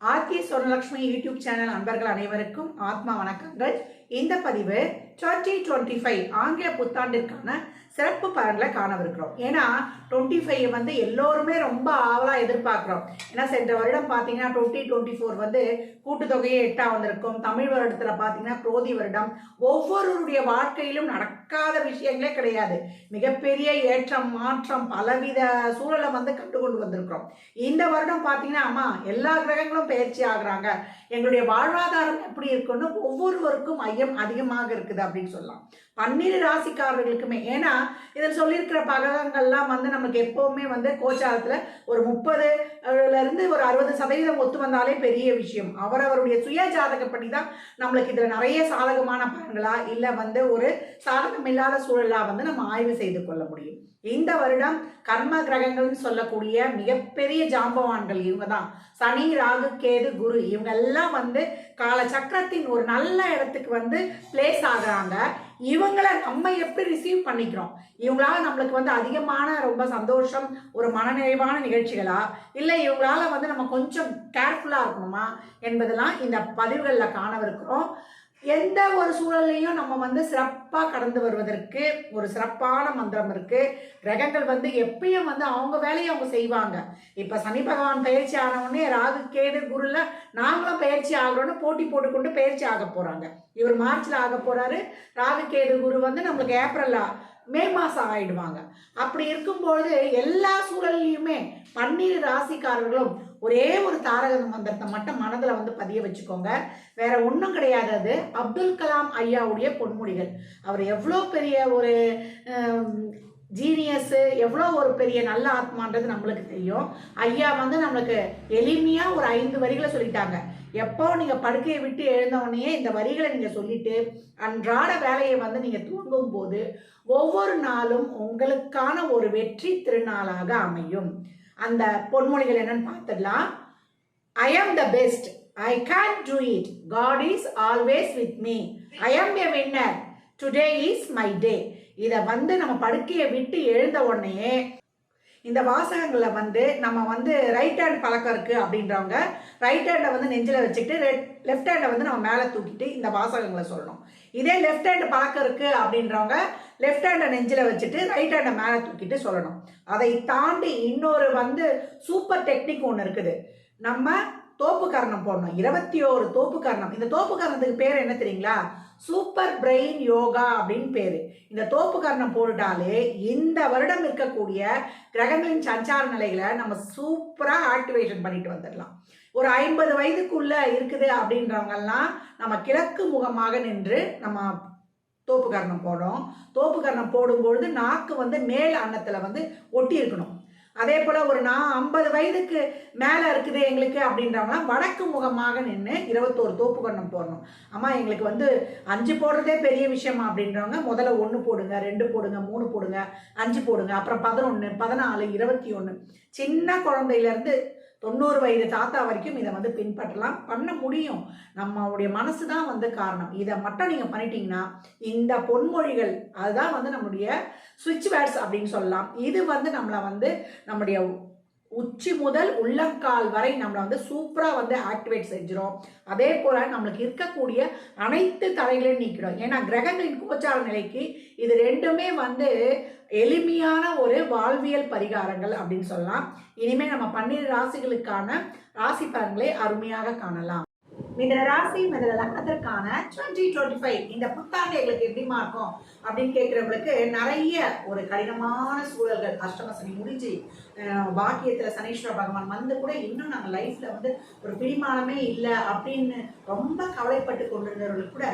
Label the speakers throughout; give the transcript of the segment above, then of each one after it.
Speaker 1: RK Swarnalakshmi YouTube channel அன்பர்கள் அனைவருக்கும் ஆத்மா வணக்கங்கள். இந்த பதிவு டுவெண்ட்டி டுவெண்ட்டி ஃபைவ் ஆங்கில புத்தாண்டிற்கான சிறப்பு பலன்களை காணவிருக்கிறோம். ஏன்னா டுவெண்ட்டி ஃபைவ் வந்து எல்லோருமே ரொம்ப ஆவலாக எதிர்பார்க்குறோம். ஏன்னா சென்ற வருடம் பார்த்தீங்கன்னா டுவெண்ட்டி டுவெண்ட்டி ஃபோர் வந்து கூட்டுத்தொகையே எட்டாக வந்திருக்கும். தமிழ் வருடத்தில் பார்த்தீங்கன்னா குரோதி வருடம். ஒவ்வொருவருடைய வாழ்க்கையிலும் நடக்காத விஷயங்களே கிடையாது. மிகப்பெரிய ஏற்றம் மாற்றம் பலவித சூழலை வந்து கண்டுகொண்டு வந்திருக்கிறோம். இந்த வருடம் பார்த்தீங்கன்னா அம்மா எல்லா கிரகங்களும் பயிற்சி ஆகுறாங்க. எங்களுடைய வாழ்வாதாரம் எப்படி இருக்குன்னு ஒவ்வொருவருக்கும் ஐயம் அதிகமாக இருக்குது அப்படின்னு சொல்லலாம். பன்னிரு ராசிக்காரர்களுக்குமே ஏன்னா இதில் சொல்லியிருக்கிற பகங்கள்லாம் வந்து நமக்கு எப்போவுமே வந்து கோச்சாரத்தில் ஒரு முப்பதுலேருந்து ஒரு அறுபது சதவீதம் ஒத்து வந்தாலே பெரிய விஷயம். அவரவருடைய சுய ஜாதகப்படி தான் நம்மளுக்கு இதில் நிறைய சாதகமான பலன்களா இல்லை வந்து ஒரு சாதகம் இல்லாத சூழலாக வந்து நம்ம ஆய்வு செய்து கொள்ள முடியும். இந்த வருடம் கர்ம கிரகங்கள்னு சொல்லக்கூடிய மிகப்பெரிய ஜாம்பவான்கள் இவங்க தான் சனி ராகு கேது குரு இவங்க எல்லாம் வந்து கால சக்கரத்தின் ஒரு நல்ல இடத்துக்கு வந்து பிளேஸ் ஆகுறாங்க. இவங்களை நம்ம எப்படி ரிசீவ் பண்ணிக்கிறோம்? இவங்களால நம்மளுக்கு வந்து அதிகமான ரொம்ப சந்தோஷம் ஒரு மனநிறைவான நிகழ்ச்சிகளா? இல்லை இவங்களால வந்து நம்ம கொஞ்சம் கேர்ஃபுல்லாக இருக்கணுமா? என்பதெல்லாம் இந்த பதிவுகளில் காணவிருக்கிறோம். எந்த ஒரு சூழல்லையும் நம்ம வந்து சிறப்பாக கடந்து வருவதற்கு ஒரு சிறப்பான மந்திரம் இருக்கு. கிரகங்கள் வந்து எப்பயும் வந்து அவங்க வேலையை அவங்க செய்வாங்க. இப்போ சனி பகவான் பயிற்சி ஆனவுடனே ராகு கேடு குருல நாங்களும் பயிற்சி ஆகிறோன்னு போட்டி போட்டுக்கொண்டு பயிற்சி ஆக போகிறாங்க இவர் மார்ச்சில் ஆக போகிறாரு ராகு கேடு குரு வந்து நம்மளுக்கு ஏப்ரல்ல மே மாதம் ஆயிடுவாங்க. அப்படி இருக்கும்பொழுது எல்லா சூழல்லையுமே பன்னீர் ராசிக்காரர்களும் ஒரே ஒரு தாரக மந்திரத்தை மட்டும் மனதில் வந்து பதிய வச்சுக்கோங்க. வேற ஒன்றும் கிடையாது அது. அப்துல் கலாம் ஐயாவுடைய பொன்மொழிகள் அவர் எவ்வளோ பெரிய ஒரு ஜீனியஸு எவ்வளோ ஒரு பெரிய நல்ல ஆத்மான்றது நம்மளுக்கு தெரியும். ஐயா வந்து நம்மளுக்கு எளிமையாக ஒரு ஐந்து வரிகளை சொல்லிட்டாங்க. எப்போ நீங்கள் படுக்கையை விட்டு எழுந்தவொடனே இந்த வரிகளை நீங்கள் சொல்லிட்டு அன்றாட வேலையை வந்து நீங்கள் தூங்கும் போது ஒவ்வொரு நாளும் உங்களுக்கான ஒரு வெற்றி திருநாளாக அமையும். அந்த பொன்மொழிகள் என்னன்னு பார்த்துடலாம். I am the best I can do it God is always with me I am a winner today is my day இதை வந்து நம்ம படுக்கையை விட்டு எழுந்த உடனே இந்த வாசகங்களை வந்து நம்ம வந்து ரைட் ஹேண்ட் பழக்கம் இருக்குது அப்படின்றவங்க ரைட் ஹேண்டை வந்து நெஞ்சில் வச்சுக்கிட்டு ரெட் லெஃப்ட் ஹேண்டை வந்து நம்ம மேலே தூக்கிட்டு இந்த வாசகங்களை சொல்லணும். இதே லெஃப்ட் ஹேண்ட் பழக்கம் இருக்குது அப்படின்றவங்க லெஃப்ட் ஹேண்டை நெஞ்சில் வச்சுட்டு ரைட் ஹேண்டை மேலே தூக்கிட்டு சொல்லணும். அதை தாண்டி இன்னொரு வந்து சூப்பர் டெக்னிக் ஒன்று இருக்குது. நம்ம தோப்பு கரணம் போடணும். இருபத்தி ஓரு தோப்பு கரணம் இந்த தோப்பு கரணத்துக்கு பேர் என்ன தெரியுங்களா? சூப்பர் பிரெயின் யோகா அப்படின்னு பேரு. இந்த தோப்பு கர்ணம் போட்டுட்டாலே இந்த வருடம் இருக்கக்கூடிய கிரகங்களின் சஞ்சார நிலைகளை நம்ம சூப்பரா ஆக்டிவேஷன் பண்ணிட்டு வந்துடலாம். ஒரு ஐம்பது வயதுக்குள்ள இருக்குது அப்படின்றவங்கெல்லாம் நம்ம கிழக்கு முகமாக நின்று நம்ம தோப்பு கர்ணம் போடுறோம். தோப்பு கர்ணம் போடும்பொழுது நாக்கு வந்து மேல் அன்னத்தில் வந்து ஒட்டி இருக்கணும். அதே போல் ஒரு நான் ஐம்பது வயதுக்கு மேலே இருக்குது எங்களுக்கு அப்படின்றவங்களாம் வடக்கு முகமாக நின்று இருபத்தோரு தோப்பு கண்ணம் போடணும். அம்மா எங்களுக்கு வந்து அஞ்சு போடுறதே பெரிய விஷயமா அப்படின்றவங்க முதல்ல ஒன்று போடுங்க ரெண்டு போடுங்க மூணு போடுங்க அஞ்சு போடுங்க அப்புறம் பதினொன்று பதினாலு இருபத்தி ஒன்று சின்ன குழந்தையிலேருந்து தொண்ணூறு வயது தாத்தா வரைக்கும் இதை வந்து பின்பற்றலாம். பண்ண முடியும். நம்மளுடைய மனசு தான் வந்து காரணம். இதை மட்டும் நீங்கள் பண்ணிட்டீங்கன்னா இந்த பொன்மொழிகள் அதுதான் வந்து நம்முடைய சுவிட்ச் பேட்ஸ் அப்படின்னு சொல்லலாம். இது வந்து நம்மளை வந்து நம்முடைய உச்சி முதல் உள்ளங்கால் வரை நம்மளை வந்து சூப்பராக வந்து ஆக்டிவேட் செஞ்சிடும் அதே போல் நம்மளுக்கு இருக்கக்கூடிய அனைத்து தடைகளையும் நீக்கிடும். ஏன்னா கிரகங்களின் கோச்சார நிலைக்கு இது ரெண்டுமே வந்து எளிமையான ஒரு வாழ்வியல் பரிகாரங்கள் அப்படின்னு சொல்லலாம். இனிமேல் நம்ம பன்னிரு ராசிகளுக்கான ராசி பலன்களை அருமையாக காணலாம். மிதன ராசி மிதன லக்னத்திற்கான டுவெண்ட்டி டுவெண்ட்டி ஃபைவ் இந்த புத்தாண்டு எங்களுக்கு எப்படிமா இருக்கும் அப்படின்னு கேட்குறவங்களுக்கு நிறைய ஒரு கடினமான சூழல்கள் அஷ்டமசனி முடிஞ்சு பாக்கியத்தில் சனீஸ்வர பகவான் வந்து கூட இன்னும் நாங்கள் லைஃப்ல வந்து ஒரு பிடிமானமே இல்லை அப்படின்னு ரொம்ப கவலைப்பட்டு கொண்டிருந்தவர்கள் கூட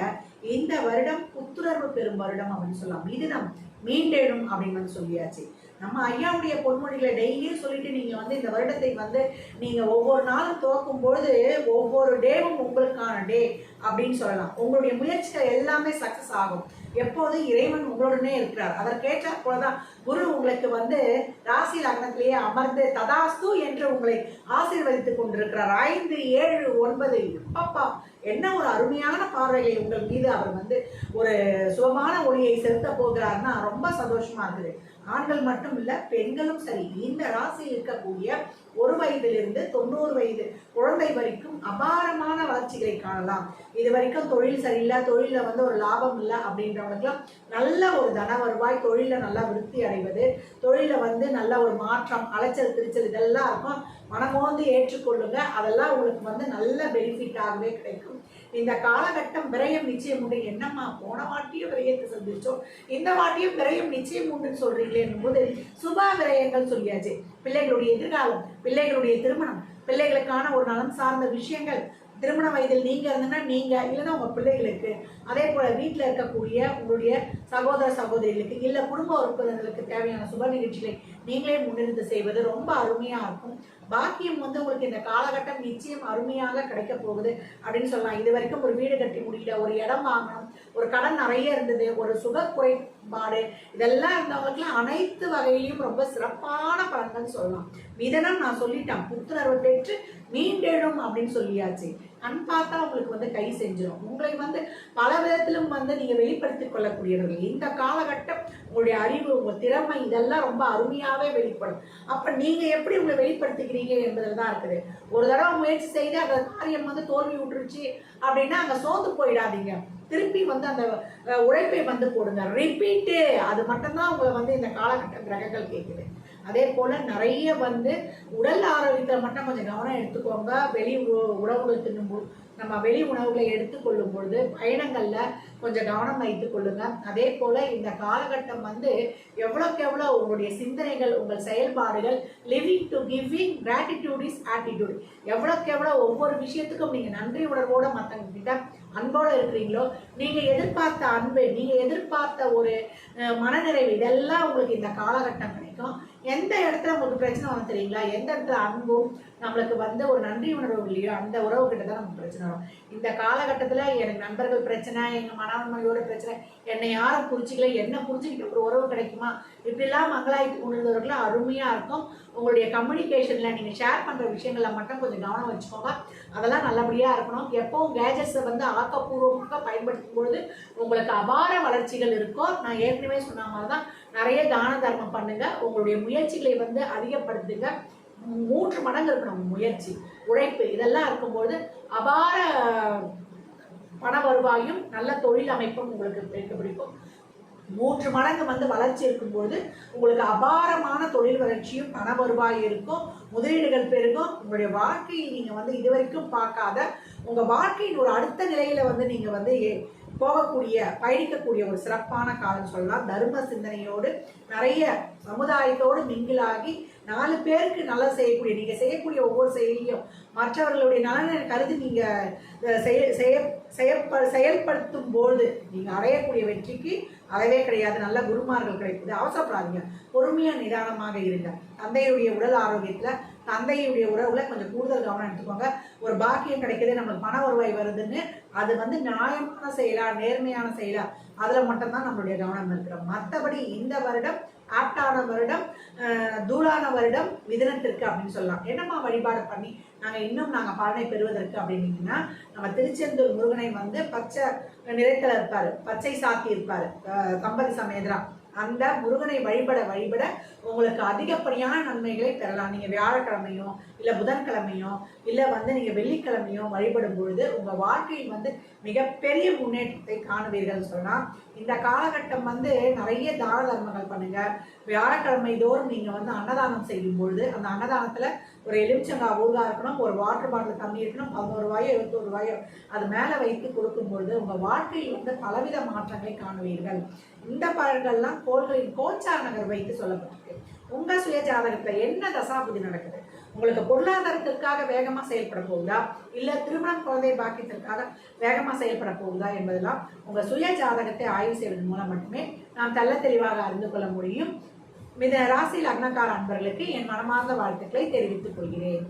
Speaker 1: இந்த வருடம் புத்துணர்வு பெறும் வருடம் அப்படின்னு சொல்லலாம். இதுதான் மீண்டெழும் அப்படின்னு வந்து சொல்லியாச்சு. நம்ம ஐயாவுடைய பொன்மொழிகளை டெய்லியும் சொல்லிட்டு நீங்கள் வந்து இந்த வருடத்தை வந்து நீங்கள் ஒவ்வொரு நாளும் துவக்கும் பொழுது ஒவ்வொரு டேவும் உங்களுக்கான டே அப்படின்னு சொல்லலாம். உங்களுடைய முயற்சிகள் எல்லாமே சக்ஸஸ் ஆகும். எப்போது இறைவன் உங்களுடனே இருக்கிறார். அதற்கேற்றாற் போலதான் குரு உங்களுக்கு வந்து ராசி லக்னத்திலேயே அமர்ந்து ததாஸ்து என்று உங்களை ஆசீர்வதித்துக் கொண்டிருக்கிறார். ஐந்து ஏழு ஒன்பது அப்பப்பா என்ன ஒரு அருமையான பார்வையை உங்கள் மீது அவர் வந்து ஒரு சுகமான ஒளியை செலுத்த போகிறார்னா ரொம்ப சந்தோஷமா இருக்குது. ஆண்கள் மட்டும் இல்ல பெண்களும் சரி. இந்த ராசியில் இருக்கக்கூடிய ஒரு வயதிலிருந்து தொண்ணூறு வயது குழந்தை வரைக்கும் அபாரமான வளர்ச்சிகளை காணலாம். இது வரைக்கும் தொழில் சரியில்லை தொழிலில் வந்து ஒரு லாபம் இல்லை அப்படின்றவங்களுக்குலாம் நல்ல ஒரு தன வருவாய் தொழிலில் நல்லா விருத்தி அடைவது தொழிலில் வந்து நல்ல ஒரு மாற்றம் அலைச்சல் திருச்சல் இதெல்லாம் இருக்கும். மனமோந்து ஏற்றுக்கொள்ளுங்க. அதெல்லாம் உங்களுக்கு வந்து நல்ல பெனிஃபிட்டாகவே கிடைக்கும். இந்த காலகட்டம் விரயம் நிச்சயம் உண்டு. என்னம்மா போன வாட்டியும் விரயத்தை சந்திச்சோம். இந்த வாட்டியும் விரயம் நிச்சயம் உண்டுன்னு சொல்றீங்களே போது சுபா விரயங்கள் சொல்லியாச்சு. பிள்ளைகளுடைய எதிர்காலம் பிள்ளைகளுடைய திருமணம் பிள்ளைகளுக்கான ஒரு நலம் சார்ந்த விஷயங்கள். திருமண வயதில் நீங்க இருந்ததுன்னா நீங்க இல்லைன்னா உங்க பிள்ளைகளுக்கு அதே போல வீட்டில் இருக்கக்கூடிய உங்களுடைய சகோதர சகோதரிகளுக்கு இல்லை குடும்ப உறுப்பினர்களுக்கு தேவையான சுப நிகழ்ச்சிகளை நீங்களே முன்னிருந்து செய்வது ரொம்ப அருமையாக இருக்கும். பாக்கியம் வந்து உங்களுக்கு இந்த காலகட்டம் நிச்சயம் அருமையாக கிடைக்க போகுது அப்படின்னு சொல்லலாம். இது வரைக்கும் ஒரு வீடு கட்டி முடியல ஒரு இடம் வாங்கணும் ஒரு கடன் நிறைய இருந்தது ஒரு சுக குறைபாடு இதெல்லாம் இருந்தவங்களுக்குலாம் அனைத்து வகையிலும் ரொம்ப சிறப்பான பலன்கள் சொல்லலாம். மிதனம் நான் சொல்லிட்டேன். புத்துணர்வு பெற்று மீண்டெழும் அப்படின்னு சொல்லியாச்சு. அன்பார்த்தா உங்களுக்கு வந்து கை செஞ்சிடும் உங்களை வந்து பல விதத்திலும் வந்து நீங்க வெளிப்படுத்திக் கொள்ளக்கூடியவர்கள். இந்த காலகட்டம் உங்களுடைய அறிவு உங்க திறமை இதெல்லாம் ரொம்ப அருமையாவே வெளிப்படும். அப்ப நீங்க எப்படி உங்களை வெளிப்படுத்திக்கிறீங்க என்பதில் தான் இருக்குது. ஒரு தடவை முயற்சி செய்து அந்த காரியம் வந்து தோல்வி விட்டுருச்சு அப்படின்னா அங்க சோர்ந்து போயிடாதீங்க. திருப்பி வந்து அந்த உழைப்பை வந்து போடுங்க. ரிப்பீட்டு அது மட்டும்தான் உங்களை வந்து இந்த காலகட்ட கிரகங்கள் கேட்குது அதே போல நிறைய வந்து உடல் ஆரோக்கியத்தில் மட்டும் கொஞ்சம் கவனம் எடுத்துக்கோங்க. வெளி உ- உணவுகள் தின்னும்போது நம்ம வெளி உணவுகளை எடுத்துக்கொள்ளும் பொழுது பயணங்களில் கொஞ்சம் கவனம் வைத்துக் கொள்ளுங்க. அதே போல இந்த காலகட்டம் வந்து எவ்வளோக்கு எவ்வளோ உங்களுடைய சிந்தனைகள் உங்கள் செயல்பாடுகள் living to giving gratitude is attitude எவ்வளோக்கு எவ்வளோ ஒவ்வொரு விஷயத்துக்கும் நீங்கள் நன்றி உணர்வோட மற்றவங்க கிட்ட அன்போடு இருக்கிறீங்களோ நீங்கள் எதிர்பார்த்த அன்பு நீங்கள் எதிர்பார்த்த ஒரு மனநிறைவு இதெல்லாம் உங்களுக்கு இந்த காலகட்டம் கிடைக்கும். எந்த இடத்துல உங்களுக்கு பிரச்சனை வரும் தெரியுங்களா? எந்த இடத்துல அன்பும் நம்மளுக்கு வந்து ஒரு நன்றி உணர்வு இல்லையோ அந்த உறவு கிட்ட தான் நமக்கு பிரச்சனை வரும். இந்த காலகட்டத்தில் எனக்கு நண்பர்கள் பிரச்சனை எங்கள் மனவன்மையோட பிரச்சனை என்னை யாரும் புரிச்சிக்கல என்ன புரிஞ்சுக்கிட்ட ஒரு உறவு கிடைக்குமா? இப்படிலாம் மங்களாய்த்து கொண்டிருந்தவர்களும் அருமையாக இருக்கும். உங்களுடைய கம்யூனிகேஷனில் நீங்கள் ஷேர் பண்ணுற விஷயங்களில் மட்டும் கொஞ்சம் கவனம் வச்சுக்கோங்க. அதெல்லாம் நல்லபடியாக இருக்கணும். எப்பவும் கேஜெட்ஸை வந்து ஆக்கப்பூர்வமாக பயன்படுத்தும் பொழுது உங்களுக்கு அபார வளர்ச்சிகள் இருக்கும். நான் ஏற்கனவே சொன்ன மாதிரி தான் நிறைய தான தர்மம் பண்ணுங்க. உங்களுடைய முயற்சிகளை வந்து அதிகப்படுத்துங்க. மூன்று மடங்கு இருக்கணும் முயற்சி உழைப்பு. இதெல்லாம் இருக்கும்போது அபார பண வருவாயும் நல்ல தொழில் அமைப்பும் உங்களுக்கு பிடிக்க பிடிக்கும். மூன்று மடங்கு வந்து வளர்ச்சி இருக்கும்போது உங்களுக்கு அபாரமான தொழில் வளர்ச்சியும் பண வருவாய் இருக்கும். முதலீடுகள் பெருகும். உங்களுடைய வாழ்க்கையில் நீங்கள் வந்து இதுவரைக்கும் பார்க்காத உங்கள் வாழ்க்கையின் ஒரு அடுத்த நிலையில் வந்து நீங்கள் வந்து ஏ- போகக்கூடிய பயணிக்கக்கூடிய ஒரு சிறப்பான காலம் சொல்லலாம். தர்ம சிந்தனையோடு நிறைய சமுதாயத்தோடு மிங்கிலாகி நாலு பேருக்கு நல்லா செய்யக்கூடிய நீங்கள் செய்யக்கூடிய ஒவ்வொரு செயலியும் மற்றவர்களுடைய நலனை கருதி நீங்கள் செய்ய செய்ய செயற்ப செயல்படுத்தும் போது நீங்கள் அடையக்கூடிய வெற்றிக்கு அளவே கிடையாது. நல்ல குருமார்கள் கிடைக்குது அவசரப்படாதீங்க. பொறுமையாக நிதானமாக இருங்க. தந்தையுடைய உடல் ஆரோக்கியத்தில் தந்தையுடைய உறவுல கொஞ்சம் கூடுதல் கவனம் எடுத்துக்கோங்க. ஒரு பாக்கியம் கிடைக்குது நம்மளுக்கு பண வருவாய் வருதுன்னு அது வந்து நியாயமான செயலா நேர்மையான செயலா அதில் மட்டும்தான் நம்மளுடைய கவனம் இருக்கிறோம் மற்றபடி இந்த வருடம் ஆப்டான வருடம் தூளான வருடம் மிதனத்திற்கு அப்படின்னு சொல்லலாம். என்னம்மா வழிபாடு பண்ணி நாங்கள் இன்னும் நாங்கள் பலனை பெறுவதற்கு அப்படின்னீங்கன்னா நம்ம திருச்செந்தூர் முருகனை வந்து பச்சை நிறத்தில் இருப்பார். பச்சை சாத்தி இருப்பார். தம்பதி சமேதரா. அந்த முருகனை வழிபட வழிபட உங்களுக்கு அதிகப்படியான நன்மைகளை பெறலாம். நீங்கள் வியாழக்கிழமையோ இல்லை புதன்கிழமையோ இல்லை வந்து நீங்கள் வெள்ளிக்கிழமையோ வழிபடும் பொழுது உங்கள் வாழ்க்கையில் வந்து மிகப்பெரிய முன்னேற்றத்தை காணுவீர்கள் சொல்லலாம். இந்த காலகட்டம் வந்து நிறைய தான தர்மங்கள் பண்ணுங்க. வியாழக்கிழமை தோறும் நீங்கள் வந்து அன்னதானம் செய்யும் பொழுது அந்த அன்னதானத்தில் ஒரு எலுமிச்சங்காய் ஊறுகாய் இருக்கணும் ஒரு வாட்டர் பாட்டில் தண்ணி இருக்கணும் பதினோரு ரூபாயோ இருபத்தோரு ரூபாயோ அது மேலே வைத்து கொடுக்கும் பொழுது உங்கள் வாழ்க்கையில் வந்து பலவித மாற்றங்களை காணுவீர்கள். இந்த பழங்கள்லாம் கோள்களின் கோச்சார் வைத்து சொல்லப்பட்டிருக்கு. உங்க சுய ஜாதகத்தில் என்ன தசாபுதி நடக்குது? உங்களுக்கு பொருளாதாரத்திற்காக வேகமாக செயல்பட போகுதா? இல்லை திருமணம் குழந்தை பாக்கியத்திற்காக வேகமாக செயல்பட போகுதா என்பதெல்லாம் உங்கள் சுய ஜாதகத்தை ஆய்வு செய்வதன் மூலம் மட்டுமே நாம் தெள்ள தெளிவாக அறிந்து கொள்ள முடியும். மித ராசி லக்னக்கார அன்பர்களுக்கு என் மனமார்ந்த வாழ்த்துக்களை தெரிவித்துக் கொள்கிறேன்.